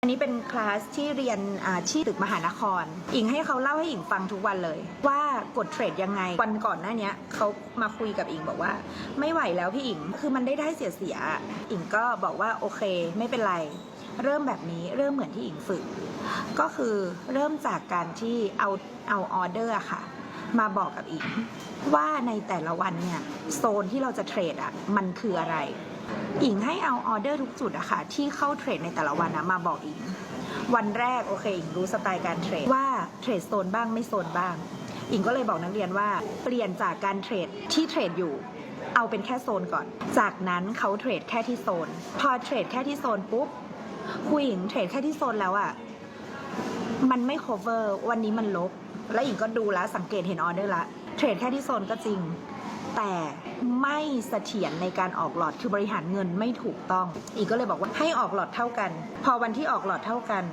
อันนี้เป็นคลาสที่เรียนอ่าที่ตึกมหานคร อิงให้เขาเล่าให้อิงฟังทุกวันเลย ว่ากดเทรดยังไง วันก่อนหน้านี้เขามาคุยกับอิงบอกว่า ไม่ไหวแล้วพี่อิงคือมันได้ได้เสียเสีย อิงก็บอกว่าโอเค ไม่เป็นไร เริ่มแบบนี้เริ่มเหมือนที่อิงฝึก ก็คือเริ่มจากการที่เอาเอาออเดอร์ค่ะ มาบอกกับอิงว่าในแต่ละวันเนี่ยโซนที่เราจะเทรดอะมันคืออะไร อิงให้เอาออเดอร์ทุกจุดอะค่ะ ที่เข้าเทรดในแต่ละวันนะมาบอกอิง วันแรกโอเคอิงรู้สไตล์การเทรดว่าเทรดโซนบ้างไม่โซนบ้างอิงก็เลยบอกนักเรียนว่าเปลี่ยนจากการเทรดที่เทรดอยู่ เอาเป็นแค่โซนก่อน จากนั้นเขาเทรดแค่ที่โซน พอเทรดแค่ที่โซนปุ๊บคุยอิงเทรดแค่ที่โซนแล้วอะมันไม่ cover วันนี้มันลบ แล้วอิงก็ดูแลวสังเกตเห็นออเดอร์ละเทรดแค่ที่โซนก็จริง แต่ไม่เสถียรในการออกหลอดคือบริหารเงินไม่ถูกต้อง อีกก็เลยบอกว่าให้ออกหลอดเท่ากัน พอวันที่ออกหลอดเท่ากัน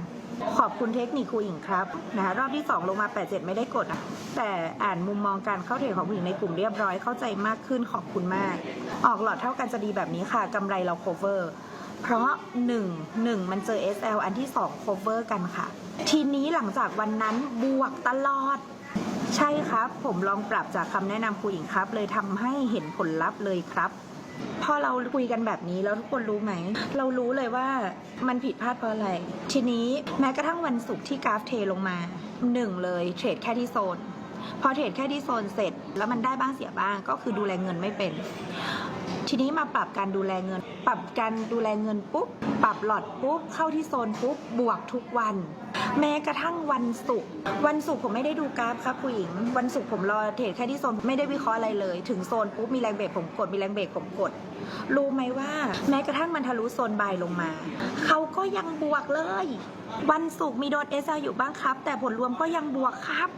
ขอบคุณเทคนิคครูอิงครับนะคะรอบที่ 2 ลงมา 87 ไม่ได้กดนะแต่อ่านมุมมองการเข้าเทรดของผู้หญิงในกลุ่มเรียบร้อยเข้าใจมากขึ้นขอบคุณมาก ออกหลอดเท่ากันจะดีแบบนี้ค่ะกำไรเรา cover เพราะ 1 1 มันเจอ SL อันที่ 2 cover กันค่ะ ทีนี้หลังจากวันนั้นบวกตลอด ใช่ครับ ผมลองปรับจากคำแนะนำครูหญิงครับ เลยทำให้เห็นผลลัพธ์เลยครับพอเราคุยกันแบบนี้แล้วทุกคนรู้ไหม เรารู้เลยว่ามันผิดพลาดเพราะอะไร ทีนี้แม้กระทั่งวันศุกร์ที่กราฟเทลงมาหนึ่งเลยเทรดแค่ที่โซน พอเทรดแค่ที่โซนเสร็จ แล้วมันได้บ้างเสียบ้างก็คือดูแลเงินไม่เป็น ทีนี้มาปรับการดูแลเงิน ปรับการดูแลเงินปุ๊บ ปรับหลอดปุ๊บ เข้าที่โซนปุ๊บ บวกทุกวัน แม้กระทั่งวันศุกร์ วันศุกร์ผมไม่ได้ดูกราฟครับผู้หญิง วันศุกร์ผมรอเทรดแค่ที่โซนไม่ได้วิเคราะห์อะไรเลย ถึงโซนปุ๊บมีแรงเบรกผมกด มีแรงเบรกผมกด รู้ไหมว่า แม้กระทั่งมันทะลุโซนบายลงมา เขาก็ยังบวกเลย วันศุกร์มีโดนเอสอยู่บ้างครับ แต่ผลรวมก็ยังบวกครับ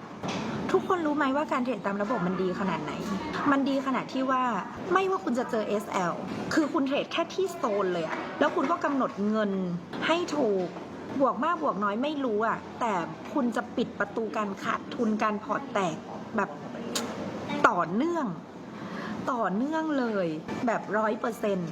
ทุกคนรู้ไหมว่าการเทรดตามระบบมันดีขนาดไหน มันดีขนาดที่ว่าไม่ว่าคุณจะเจอ SL คือคุณเทรดแค่ที่โซนเลยอะแล้วคุณก็กำหนดเงินให้ถูกบวกมากบวกน้อยไม่รู้อะแต่คุณจะปิดประตูการขาดทุนการพอร์ตแตกแบบต่อเนื่อง ต่อเนื่องเลยแบบร้อยเปอร์เซ็นต์